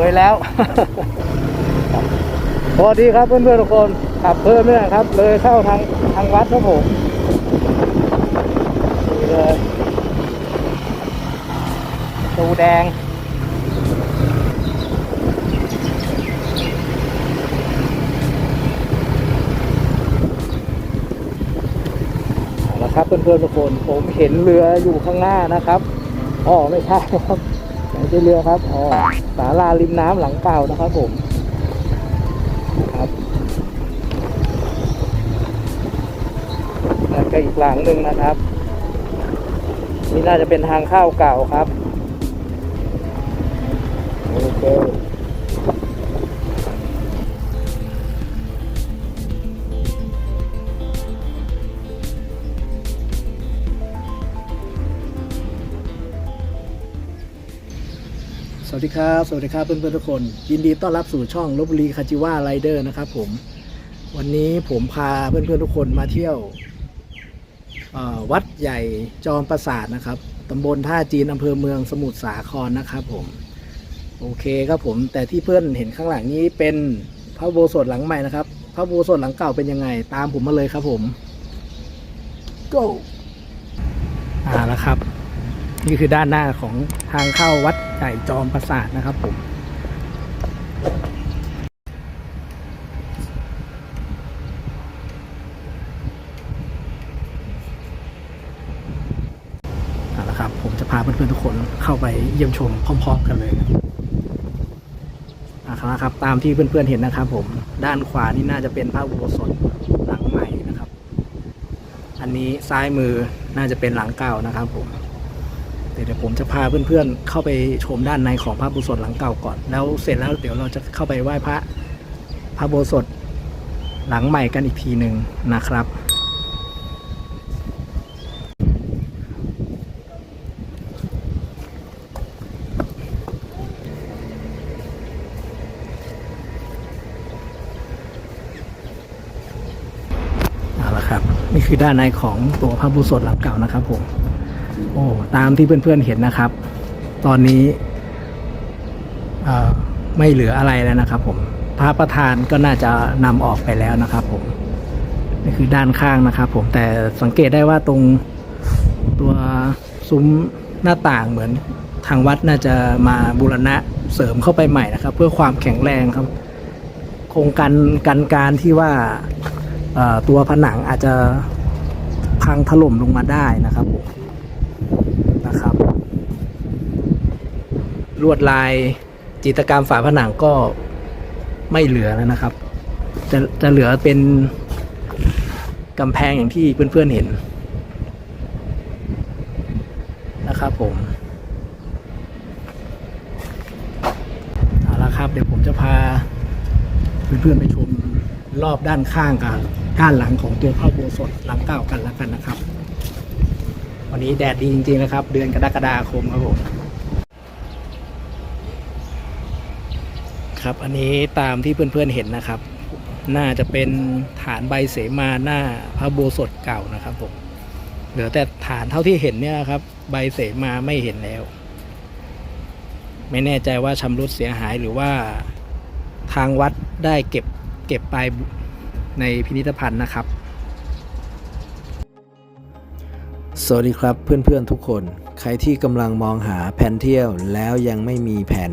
าวเลยแล้วสวัสดีครับเพื่อนๆทุกคนขับเพิ่มเนี่ยครับ เลยเข้าทางทางวัดครับผมเลยตูแดงเอาละครับเพื่อนๆทุกคนผมเห็นเรืออยู่ข้างหน้านะครับอ๋อไม่ใช่ครับ ไม่ใช่เรือครับอ๋อศาลาริมน้ำหลังเก่านะครับผมครับแล้วก็อีกหลังหนึ่งนะครับ นี่น่าจะเป็นทางเข้าเก่าครับโอเค วัสดีครับ สวัสดีครับเพื่อนๆทุกคน ยินดีต้อนรับสู่ช่องลบบุรีคาจิว่าไรเดอร์นะครับผมวันนี้ผมพาเพื่อนๆทุกคนมาเที่ยววัดใหญ่จอมปราสาทนะครับตำบลท่าจีนอำเภอเมืองสมุทรสาครนะครับผมโอเคครับผมแต่ที่เพื่อนเห็นข้างหลังนี้เป็นพระโบสถหลังใหม่นะครับ พระโบสถหลังเก่าเป็นยังไง ตามผมมาเลยครับผม go อ่าแล้วครับ นี่คือด้านหน้าของทางเข้าวัดใหญ่จอมปราสาทนะครับผมเอาละครับ ผมจะพาเพื่อนๆทุกคนเข้าไปเยี่ยมชมพร้อม ๆ กันเลยครับอะครับตามที่เพื่อนๆเห็นนะครับ ผมด้านขวานี่น่าจะเป็นพระอุโบสถหลังใหม่นะครับ อันนี้ซ้ายมือน่าจะเป็นหลังเก่านะครับผม เดี๋ยวผมจะพาเพื่อนๆเข้าไปชมด้านในของพระอุโบสถหลังเก่าก่อน แล้วเสร็จแล้วเดี๋ยวเราจะเข้าไปไหว้พระพระอุโบสถหลังใหม่กันอีกทีหนึ่งนะครับเอาละครับนี่คือด้านในของตัวพระบุสดหลังเก่านะครับผม โอ้ตามที่เพื่อนๆเห็นนะครับ ตอนนี้ไม่เหลืออะไรแล้วนะครับ ผมพระประธานก็น่าจะนำออกไปแล้วนะครับ ผมนี่คือด้านข้างนะครับ ผมแต่สังเกตได้ว่าตรงตัวซุ้มหน้าต่างเหมือนทางวัดน่าจะมาบูรณะเสริมเข้าไปใหม่นะครับ เพื่อความแข็งแรงครับ โครงการกันการที่ว่าตัวผนังอาจจะพังถล่มลงมาได้นะครับผมนะครับ ลวดลายจิตรกรรมฝาผนังก็ไม่เหลือแล้วนะครับ จะจะเหลือเป็นกำแพงอย่างที่เพื่อนๆเห็นนะครับผมเอาละครับเดี๋ยวผมจะพาเพื่อนๆไปชมรอบด้านข้างกับด้านหลังของตัวพระโบสถหลังเก่ากันแล้วกันนะครับ วันนี้แดดดีจริงๆนะครับ เดือนกรกฎาคมครับผม ครับ อันนี้ตามที่เพื่อนๆเห็นนะครับ น่าจะเป็นฐานใบเสมาหน้าพระโบสถเก่านะครับผมเหลือแต่ฐานเท่าที่เห็นเนี่ยครับ ใบเสมาไม่เห็นแล้ว ไม่แน่ใจว่าชำรุดเสียหายหรือว่าทางวัดได้เก็บเก็บไปในพิพิธภัณฑ์นะครับ สวัสดีครับเพื่อนๆทุกคน ใครที่กำลังมองหาแผนเที่ยวแล้วยังไม่มีแผน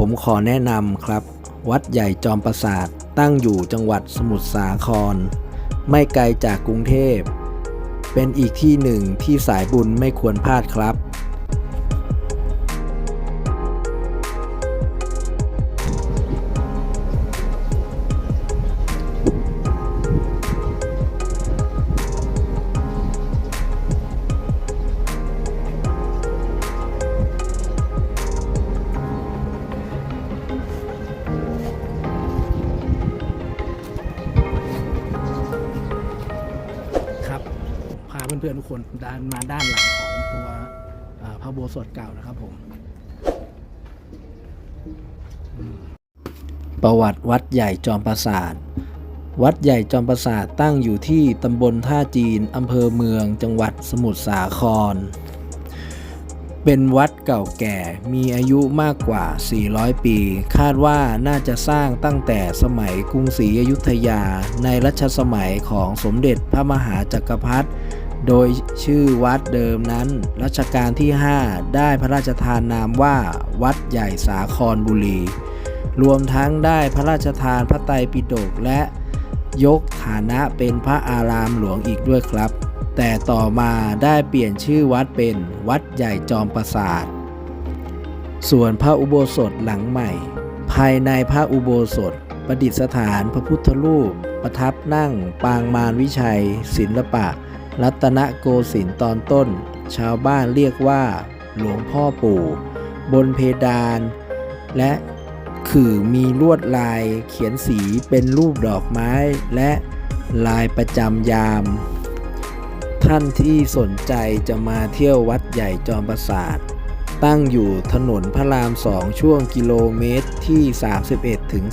ผมขอแนะนำครับ วัดใหญ่จอมปราสาทตั้งอยู่จังหวัดสมุทรสาคร ไม่ไกลจากกรุงเทพ เป็นอีกที่หนึ่งที่สายบุญไม่ควรพลาดครับ พื่อนๆทุกคนด้านมาด้านหลังของตัวพระโบสถเก่านะครับผมประวัติวัดใหญ่จอมปราสาท วัดใหญ่จอมปราสาทตั้งอยู่ที่ตำบลท่าจีนอำเภอเมือง จังหวัดสมุทรสาคร เป็นวัดเก่าแก่มีอายุมากกว่า 400 ปี คาดว่าน่าจะสร้างตั้งแต่สมัยกรุงศรีอยุธยาในรัชสมัยของสมเด็จพระมหาจักรพรรดิ โดยชื่อวัดเดิมนั้น รัชกาลที่ 5 ได้พระราชทานนามว่า วัดใหญ่สาครบุรี รวมทั้งได้พระราชทานพระไตรปิฎกและยกฐานะเป็นพระอารามหลวงอีกด้วยครับ แต่ต่อมาได้เปลี่ยนชื่อวัดเป็นวัดใหญ่จอมปราสาท ส่วนพระอุโบสถหลังใหม่ ภายในพระอุโบสถประดิษฐานพระพุทธรูป ประทับนั่งปางมารวิชัย ศิลปะ รัตนโกสินทร์ตอนต้น ชาวบ้านเรียกว่า หลวงพ่อปู่ บนเพดาน และคือมีลวดลายเขียนสีเป็นรูปดอกไม้ และลายประจำยาม ท่านที่สนใจจะมาเที่ยววัดใหญ่จอมปราสาท ตั้งอยู่ถนนพระรามสองช่วงกิโลเมตรที่ 31ถึง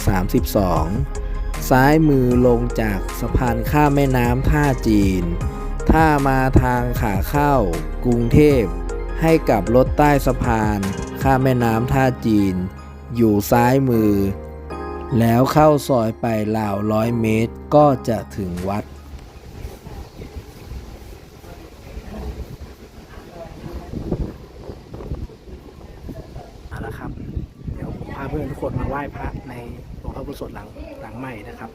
32 ซ้ายมือลงจากสะพานข้ามแม่น้ำท่าจีน ถ้ามาทางขาเข้ากรุงเทพ ให้กับรถใต้สะพาน ข้ามแม่น้ำท่าจีน อยู่ซ้ายมือ แล้วเข้าซอยไปราวร้อยเมตรก็จะถึงวัดเอาละครับเดี๋ยวผมพาเพื่อนทุกคนมาไหว้พระในตัวงพระอุโบสถหลังหลังใหม่นะครับ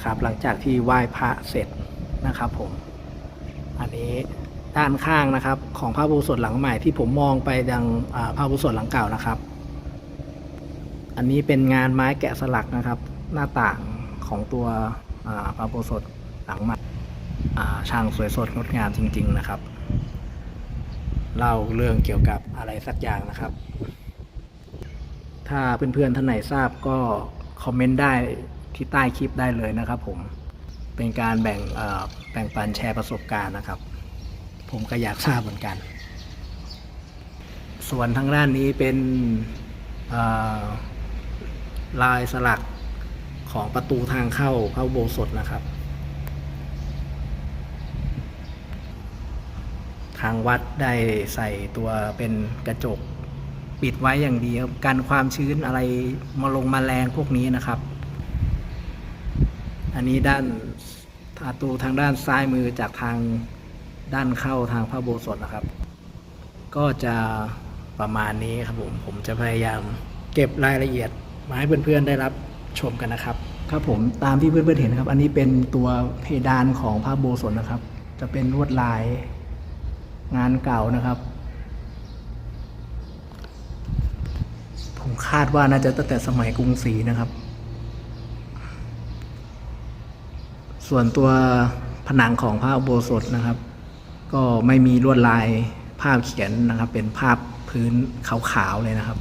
นะครับ หลังจากที่ไหว้พระเสร็จนะครับผม อันนี้ด้านข้างนะครับ ของพระอุโบสถหลังใหม่ที่ผมมองไปยังพระอุโบสถหลังเก่านะครับ อันนี้เป็นงานไม้แกะสลักนะครับ หน้าต่างของตัวพระอุโบสถหลังใหม่ช่างสวยสดงดงามจริง ๆนะครับเล่าเรื่องเกี่ยวกับอะไรสักอย่างนะครับ ถ้าเพื่อนๆท่านไหนทราบก็คอมเมนต์ได้ ที่ใต้คลิปได้เลยนะครับผมเป็นการแบ่งแบ่งปันแชร์ประสบการณ์นะครับ ผมก็อยากทราบเหมือนกัน ส่วนทางด้านนี้เป็นลายสลักของประตูทางเข้าพระอุโบสถนะครับ ทางวัดได้ใส่ตัวเป็นกระจกปิดไว้อย่างดีครับกันความชื้นอะไรมาลงมาแรงพวกนี้นะครับ อันนี้ด้านประตูทางด้านซ้ายมือจากทางด้านเข้าทางพระโบสถนะครับ ก็จะประมาณนี้ครับผม ผมจะพยายามเก็บรายละเอียดมาให้เพื่อนๆได้รับชมกันนะครับ ครับผมตามที่เพื่อนๆเห็นครับ อันนี้เป็นตัวเพดานของพระโบสถนะครับ จะเป็นลวดลายงานเก่านะครับ ผมคาดว่าน่าจะตั้งแต่สมัยกรุงศรีนะครับ ส่วนตัวผนังของพระอุโบสถนะครับ ก็ไม่มีลวดลายภาพเขียนนะครับ เป็นภาพพื้นขาวๆเลยนะครับ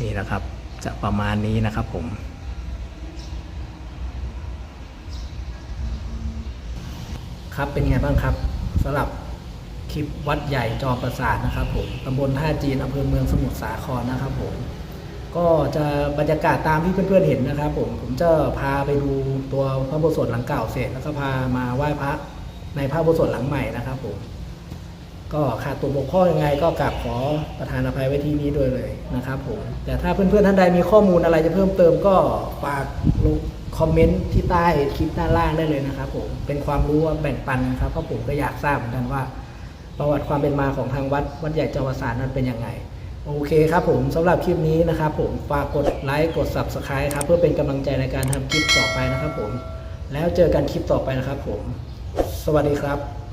นี่นะครับจะประมาณนี้นะครับผม ครับเป็นไงบ้างครับสำหรับคลิปวัดใหญ่จอปราสาทนะครับผมตำบลท่าจีนอำเภอเมืองสมุทรสาครนะครับผม ก็จะบรรยากาศตามที่เพื่อนๆเห็นนะครับ ผมผมจะพาไปดูตัวพระโบสถหลังเก่าเสร็จแล้วก็พามาไหว้พระในพระโบสถหลังใหม่นะครับผมก็ขาดตัวบกพร่องยังไง ก็กราบขอประทานอภัยไว้ที่นี้ด้วยเลยนะครับผมแต่ถ้าเพื่อนๆท่านใดมีข้อมูลอะไรจะเพิ่มเติมก็ฝากลงคอมเมนต์ที่ใต้คลิปด้านล่างได้เลยนะครับผมเป็นความรู้แบ่งปันนะครับเพราะผมก็อยากทราบเหมือนกันว่า ประวัติความเป็นมาของทางวัดวัดใหญ่จอมประสาทนั้นเป็นยังไง โอเคครับผมสำหรับคลิปนี้นะครับผมฝากกดไลค์กด Subscribe ครับเพื่อเป็นกำลังใจในการทำคลิปต่อไปนะครับผมแล้วเจอกันคลิปต่อไปนะครับผม สวัสดีครับ